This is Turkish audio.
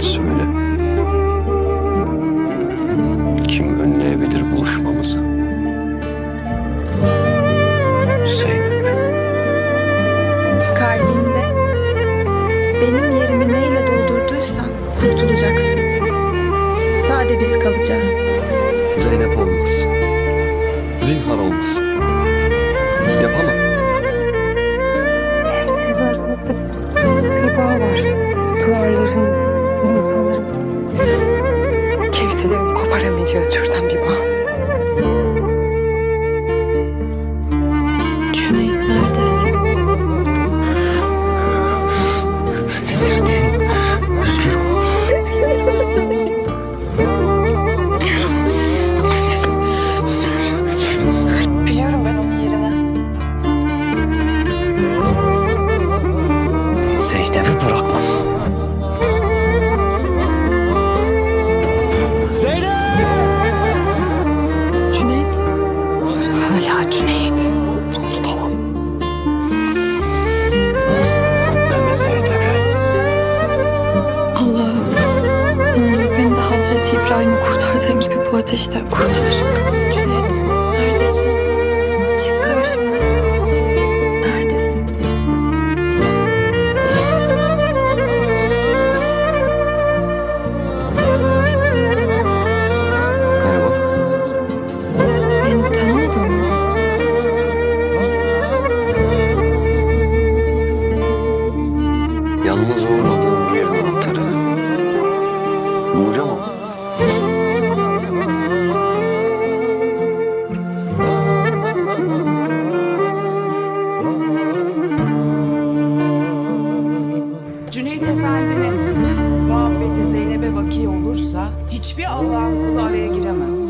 Söyle. Kim önleyebilir buluşmamızı? Zeynep. Kalbinde benim yerimi neyle doldurduysan kurtulacaksın. Sade biz kalacağız. Zeynep olmaz. Zinhar olmaz. Yapamam. Hep sizin aranızda bir bağ var. Duvarların, insanların. Kimselerin koparamayacağı türden İbrahim'i kurtardığın gibi bu ateşten kurtar. Cüneyt neredesin? Çık karşıma. Neredesin? Merhaba. Beni tanımadın mı? Yalnız uğramadığım olursa hiçbir Allah'ın kulu araya giremez.